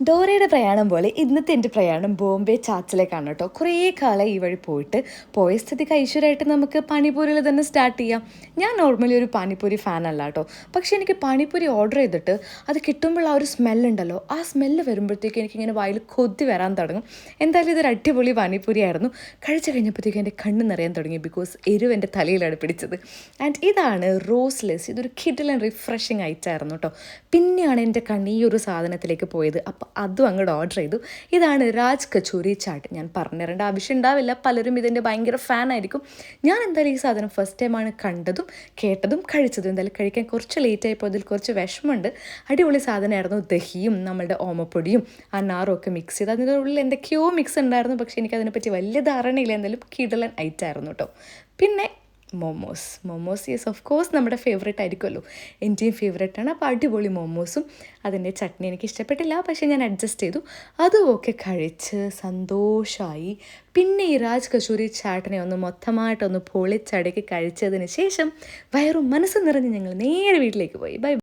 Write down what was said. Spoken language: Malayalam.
ഡോറയുടെ പ്രയാണം പോലെ ഇന്നത്തെ എന്റെ പ്രയാണം ബോംബെ ചാച്ചിലേക്കാണ് കേട്ടോ. കുറേ കാലം ഈ വഴി പോയിട്ട് പോയ സ്ഥിതിക്ക് ഐശ്വര്യമായിട്ട് നമുക്ക് പാനിപ്പൂരിയിൽ തന്നെ സ്റ്റാർട്ട് ചെയ്യാം. ഞാൻ നോർമലി ഒരു പാനിപ്പൂരി അല്ല കേട്ടോ. പക്ഷേ എനിക്ക് പാനിപ്പൂരി ഓർഡർ ചെയ്തിട്ട് അത് കിട്ടുമ്പോൾ ആ ഒരു സ്മെല്ലുണ്ടല്ലോ ആ സ്മെല്ല് വരുമ്പോഴത്തേക്ക് എനിക്കിങ്ങനെ വായിൽ കൊതി വരാൻ തുടങ്ങും. എന്തായാലും ഇതൊരു അടിപൊളി പാനിപ്പൂരി ആയിരുന്നു. കഴിച്ചു കഴിഞ്ഞപ്പോഴത്തേക്കും എന്റെ കണ്ണ് നിറയാൻ തുടങ്ങി ബിക്കോസ് എരിവ് എന്റെ തലയിലാണ് പിടിച്ചത്. ആൻഡ് ഇതാണ് റോസ്ലെസ്. ഇതൊരു കിഡിലൻ റിഫ്രഷിങ് ആയിട്ടായിരുന്നു കേട്ടോ. പിന്നെയാണ് എന്റെ കണ്ണ് ഈ ഒരു സാധനത്തിലേക്ക് പോയത്. അപ്പോൾ അതും അങ്ങോട്ട് ഓർഡർ ചെയ്തു. ഇതാണ് രാജ് കച്ചൂരി ചാട്ട്. ഞാൻ പറഞ്ഞു തരേണ്ട ആവശ്യം ഉണ്ടാവില്ല. പലരും ഇതിന്റെ ഭയങ്കര ഫാൻ ആയിരിക്കും. ഞാൻ എന്തായാലും ഈ സാധനം ഫസ്റ്റ് ടൈമാണ് കണ്ടതും കേട്ടതും കഴിച്ചതും. എന്തായാലും കഴിക്കാൻ കുറച്ച് ലേറ്റ് ആയപ്പോൾ അതിൽ കുറച്ച് വിഷമമുണ്ട്. അടിപൊളി സാധനമായിരുന്നു ദഹിയും നമ്മളുടെ ഓമപ്പൊടിയും ആ നാറും ഒക്കെ മിക്സ് ചെയ്ത്. അതിന്റെ ഉള്ളിൽ എന്തൊക്കെയോ മിക്സ് ഉണ്ടായിരുന്നു. പക്ഷേ എനിക്കതിനെപ്പറ്റി വലിയ ധാരണയില്ല. എന്തായാലും കിടലൻ ഐറ്റായിരുന്നു കേട്ടോ. പിന്നെ momos momos yes of course നമ്മുടെ ഫേവറേറ്റ് ആയിരിക്കുമല്ലോ. എന്റെയും ഫേവറേറ്റ് ആണ്. അപ്പോൾ അടിപൊളി മോമോസും അതിന്റെ ചട്നി എനിക്ക് ഇഷ്ടപ്പെട്ടില്ല. പക്ഷേ ഞാൻ അഡ്ജസ്റ്റ് ചെയ്തു. അതുമൊക്കെ കഴിച്ച് സന്തോഷമായി പിന്നെ ഈ രാജ് കശൂരി ചാട്ടിനെ ഒന്ന് മൊത്തമായിട്ടൊന്ന് പൊളിച്ചടക്കി കഴിച്ചതിന് ശേഷം വയറും മനസ്സും നിറഞ്ഞ് ഞങ്ങൾ നേരെ വീട്ടിലേക്ക് പോയി. ബൈ